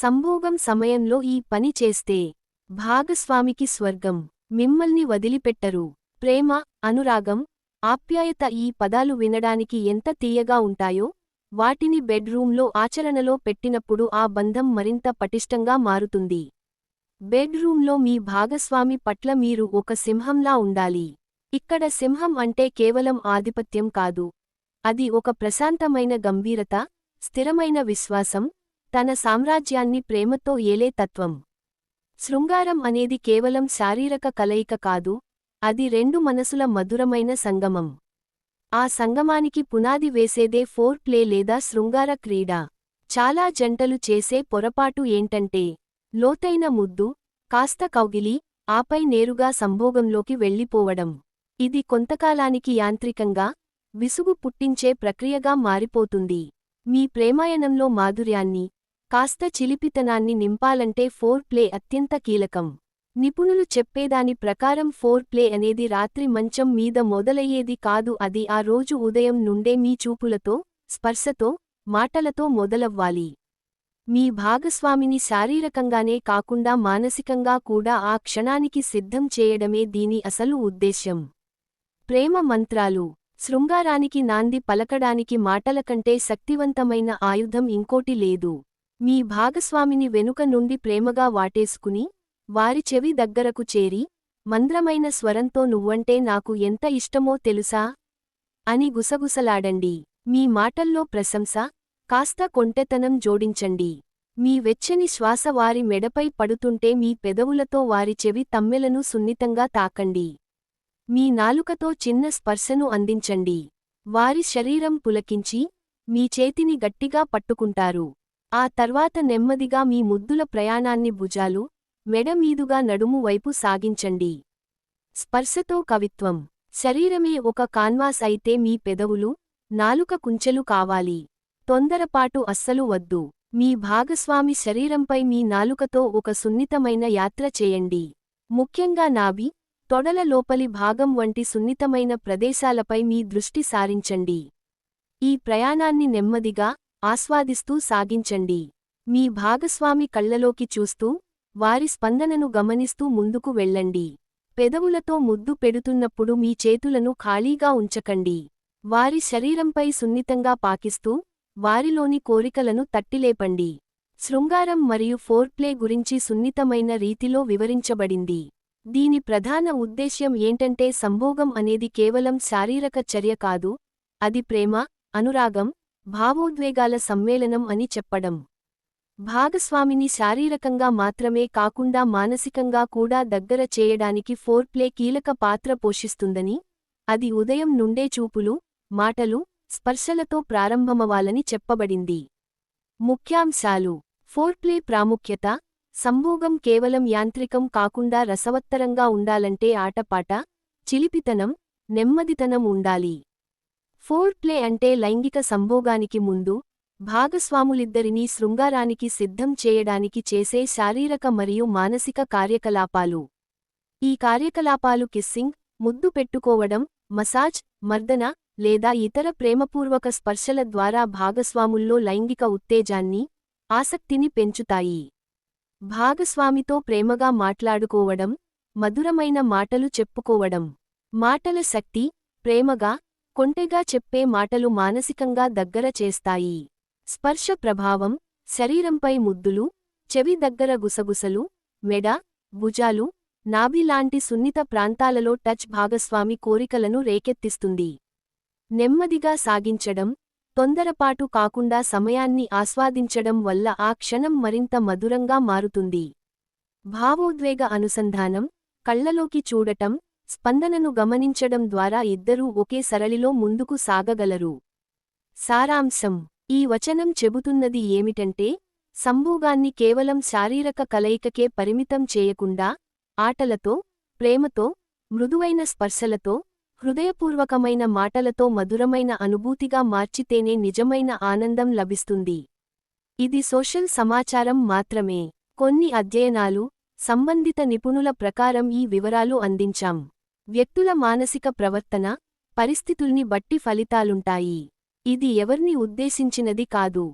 సంభోగం సమయంలో ఈ పని చేస్తే భాగస్వామికి స్వర్గం. మిమ్మల్ని వదిలిపెట్టరు. ప్రేమ అనురాగం ఆప్యాయత ఈ పదాలు వినడానికి ఎంత తీయగా ఉంటాయో వాటిని బెడ్రూంలో ఆచరణలో పెట్టినప్పుడు ఆ బంధం మరింత పటిష్టంగా మారుతుంది. బెడ్రూంలో మీ భాగస్వామి పట్ల మీరు ఒక సింహంలా ఉండాలి. ఇక్కడ సింహం అంటే కేవలం ఆధిపత్యం కాదు. అది ఒక ప్రశాంతమైన గంభీరత స్థిరమైన విశ్వాసం తన సామ్రాజ్యాన్ని ప్రేమతో ఏలే తత్వం. శృంగారం అనేది కేవలం శారీరక కలయిక కాదు అది రెండు మనసుల మధురమైన సంగమం. ఆ సంగమానికి పునాది వేసేదే ఫోర్ ప్లే లేదా శృంగార క్రీడ. చాలా జంటలు చేసే పొరపాటు ఏంటంటే లోతైన ముద్దు కాస్త కౌగిలి ఆపై నేరుగా సంభోగంలోకి వెళ్ళిపోవడం. ఇది కొంతకాలానికి యాంత్రికంగా విసుగు పుట్టించే ప్రక్రియగా మారిపోతుంది. మీ ప్రేమాయణంలో మాధుర్యాన్ని కాస్త చిలిపితనాన్ని నింపాలంటే ఫోర్ ప్లే అత్యంత కీలకం. నిపుణులు చెప్పేదాని ప్రకారం ఫోర్ ప్లే అనేది రాత్రి మంచం మీద మొదలయ్యేది కాదు అది ఆ రోజు ఉదయం నుండే మీ చూపులతో స్పర్శతో మాటలతో మొదలవ్వాలి. మీ భాగస్వామిని శారీరకంగానే కాకుండా మానసికంగా కూడా ఆ క్షణానికి సిద్ధం చేయడమే దీని అసలు ఉద్దేశ్యం. ప్రేమ మంత్రాలు. శృంగారానికి నాంది పలకడానికి మాటల కంటే శక్తివంతమైన ఆయుధం ఇంకోటి లేదు. మీ భాగస్వామిని వెనుక నుండి ప్రేమగా వాటేసుకుని వారి చెవి దగ్గరకు చేరి మంద్రమైన స్వరంతో నువ్వంటే నాకు ఎంత ఇష్టమో తెలుసా? అని గుసగుసలాడండి. మీ మాటల్లో ప్రశంస కాస్త కొంటెతనం జోడించండి. మీ వెచ్చని శ్వాస వారి మెడపై పడుతుంటే మీ పెదవులతో వారి చెవి తమ్మెలను సున్నితంగా తాకండి. మీ నాలుకతో చిన్న స్పర్శను అందించండి. వారి శరీరం పులకించి మీ చేతిని గట్టిగా పట్టుకుంటారు. ఆ తర్వాత నెమ్మదిగా మీ ముద్దుల ప్రయాణాన్ని భుజాలు మెడమీదుగా నడుము వైపు సాగించండి. స్పర్శతో కవిత్వం. శరీరమే ఒక కాన్వాస్ అయితే మీ పెదవులు నాలుక కుంచెలు కావాలి. తొందరపాటు అస్సలు వద్దు. మీ భాగస్వామి శరీరంపై మీ నాలుకతో ఒక సున్నితమైన యాత్ర చేయండి. ముఖ్యంగా నాభి తొడల లోపలి భాగం వంటి సున్నితమైన ప్రదేశాలపై మీ దృష్టి సారించండి. ఈ ప్రయాణాన్ని నెమ్మదిగా ఆస్వాదిస్తూ సాగించండి. మీ భాగస్వామి కళ్ళలోకి చూస్తూ వారి స్పందనను గమనిస్తూ ముందుకు వెళ్ళండి. పెదవులతో ముద్దు పెడుతున్నప్పుడు మీ చేతులను ఖాళీగా ఉంచకండి. వారి శరీరంపై సున్నితంగా పాకిస్తూ వారిలోని కోరికలను తట్టిలేపండి. శృంగారం మరియు ఫోర్ప్లే గురించి సున్నితమైన రీతిలో వివరించబడింది. దీని ప్రధాన ఉద్దేశ్యం ఏంటంటే సంభోగం అనేది కేవలం శారీరక చర్య కాదు అది ప్రేమ అనురాగం భావోద్వేగాల సమ్మేళనం అని చెప్పడం. భాగస్వామిని శారీరకంగా మాత్రమే కాకుండా మానసికంగా కూడా దగ్గర చేయడానికి ఫోర్ప్లే కీలక పాత్ర పోషిస్తుందని అది ఉదయం నుండే చూపులు మాటలు స్పర్శలతో ప్రారంభమవాలని చెప్పబడింది. ముఖ్యాంశాలు. ఫోర్ప్లే ప్రాముఖ్యత సంభోగం కేవలం యాంత్రికం కాకుండా రసవత్తరంగా ఉండాలంటే ఆటపాట చిలిపితనం నెమ్మదితనం ఉండాలి. ఫోర్ ప్లే అంటే లైంగిక సంభోగానికి ముందు భాగస్వాములిద్దరినీ శృంగారానికి సిద్ధం చేయడానికి చేసే శారీరక మరియు మానసిక కార్యకలాపాలు. ఈ కార్యకలాపాలు కిస్సింగ్ ముద్దు పెట్టుకోవడం మసాజ్ మర్దన లేదా ఇతర ప్రేమపూర్వక స్పర్శల ద్వారా భాగస్వాముల్లో లైంగిక ఉత్తేజాన్ని ఆసక్తిని పెంచుతాయి. భాగస్వామితో ప్రేమగా మాట్లాడుకోవడం మధురమైన మాటలు చెప్పుకోవడం. మాటల శక్తి ప్రేమగా కొంటెగా చెప్పే మాటలు మానసికంగా దగ్గర చేస్తాయి. స్పర్శ ప్రభావం శరీరంపై ముద్దులు చెవి దగ్గర గుసగుసలు మెడ భుజాలు నాభిలాంటి సున్నిత ప్రాంతాలలో టచ్ భాగస్వామి కోరికలను రేకెత్తిస్తుంది. నెమ్మదిగా సాగించడం తొందరపాటు కాకుండా సమయాన్ని ఆస్వాదించడం వల్ల ఆ క్షణం మరింత మధురంగా మారుతుంది. భావోద్వేగ అనుసంధానం కళ్ళలోకి చూడటం స్పందనను గమనించడం ద్వారా ఇద్దరూ ఒకే సరళిలో ముందుకు సాగగలరు. సారాంశం. ఈ వచనం చెబుతున్నది ఏమిటంటే సంభోగాన్ని కేవలం శారీరక కలయికకే పరిమితం చేయకుండా ఆటలతో ప్రేమతో మృదువైన స్పర్శలతో హృదయపూర్వకమైన మాటలతో మధురమైన అనుభూతిగా మార్చితేనే నిజమైన ఆనందం లభిస్తుంది. ఇది సోషల్ సమాచారం మాత్రమే. కొన్ని అధ్యయనాలు సంబంధిత నిపుణుల ప్రకారం ఈ వివరాలు అందించాం. వ్యక్తుల మానసిక ప్రవర్తన పరిస్థితుల్ని బట్టి ఫలితాలుంటాయి. ఇది ఎవర్ని ఉద్దేశించినది కాదు.